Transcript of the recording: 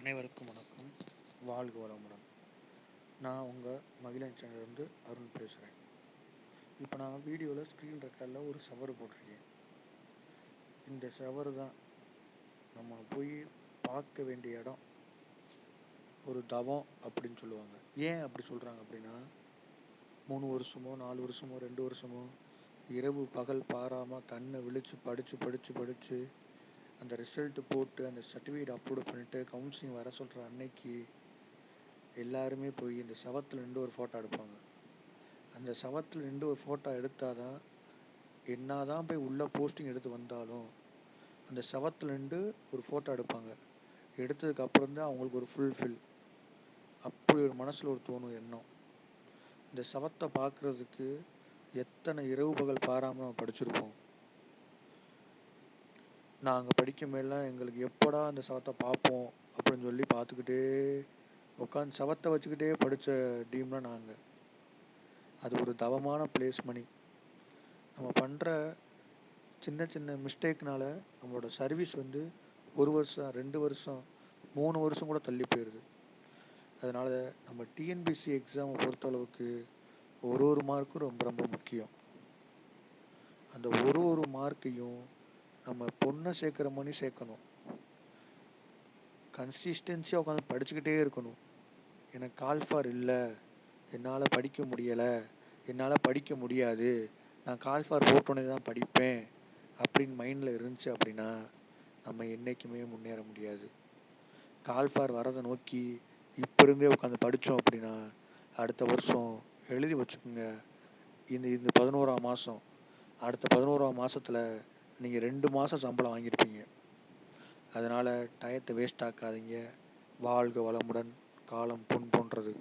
அனைவருக்கும் வணக்கம். வாழ்க வளமுடன். நான் உங்கள் மகிழன் சேனல்லேருந்து அருண் பேசுகிறேன் இப்போ நான் வீடியோவில் ஸ்க்ரீன் ரெக்கார்டில் ஒரு சவறு போட்டிருக்கேன். இந்த சவறு தான் நம்ம போய் பார்க்க வேண்டிய இடம். ஒரு தவம் அப்படின்னு சொல்லுவாங்க. ஏன் அப்படி சொல்கிறாங்க அப்படின்னா மூணு வருஷமோ நாலு வருஷமோ ரெண்டு வருஷமோ இரவு பகல் பாராமல் கண்ணை விழித்து படித்து படித்து படித்து அந்த ரிசல்ட்டு போட்டு அந்த சர்டிஃபிகேட் அப்லோட் பண்ணிவிட்டு கவுன்சிலிங் வர சொல்கிற அன்னைக்கு எல்லாருமே போய் இந்த சவத்தில் நின்று ஒரு ஃபோட்டோ எடுப்பாங்க. அந்த சவத்தில் நின்று ஒரு ஃபோட்டோ எடுத்தால் தான் என்ன தான் போய் உள்ளே போஸ்டிங் எடுத்து வந்தாலும் அந்த சவத்தில் நின்று ஒரு ஃபோட்டோ எடுப்பாங்க. எடுத்ததுக்கு தான் அவங்களுக்கு ஒரு ஃபுல்ஃபில் அப்படி ஒரு மனசில் ஒரு தோணும் எண்ணம். இந்த சவத்தை பார்க்குறதுக்கு எத்தனை இரவு பகல் பாராமல் நம்ம படிச்சிருப்போம். நாங்கள் படிக்கும்போதெல்லாம் எங்களுக்கு எப்படா அந்த சவத்தை பார்ப்போம் அப்படின்னு சொல்லி பார்த்துக்கிட்டே உட்காந்து சவத்தை வச்சுக்கிட்டே படித்த டீம்னா நாங்கள் அது ஒரு தவமான பிளேஸ் மணி நம்ம பண்ணுற சின்ன சின்ன மிஸ்டேக்னால நம்மளோட சர்வீஸ் வந்து ஒரு வருஷம் ரெண்டு வருஷம் மூணு வருஷம் கூட தள்ளி போயிடுது அதனால் நம்ம டிஎன்பிசி எக்ஸாமை பொறுத்தளவுக்கு ஒரு ஒரு மார்க்கும் ரொம்ப ரொம்ப முக்கியம். அந்த ஒரு ஒரு மார்க்கையும் நம்ம பொண்ணை சேர்க்குற மணி சேர்க்கணும். கன்சிஸ்டன்சியாக உட்காந்து படிச்சுக்கிட்டே இருக்கணும். எனக்கு கால்ஃபார் இல்லை. என்னால் படிக்க முடியலை. என்னால் படிக்க முடியாது. நான் கால்ஃபார் போட்டோன்னே தான் படிப்பேன். அப்படின்னு மைண்டில் இருந்துச்சு அப்படின்னா நம்ம என்றைக்குமே முன்னேற முடியாது. கால்ஃபார் வரதை நோக்கி இப்போ இருந்தே உட்காந்து படித்தோம் அப்படின்னா அடுத்த வருஷம் எழுதி வச்சுக்கோங்க. இந்த இந்த பதினோராம் மாதம் அடுத்த பதினோராம் மாதத்தில் நீங்கள் ரெண்டு மாதம் சம்பளம் வாங்கியிருப்பீங்க. அதனால் டயத்தை வேஸ்ட் ஆக்காதீங்க. வாழ்க வளமுடன். காலம் பொன் போன்றது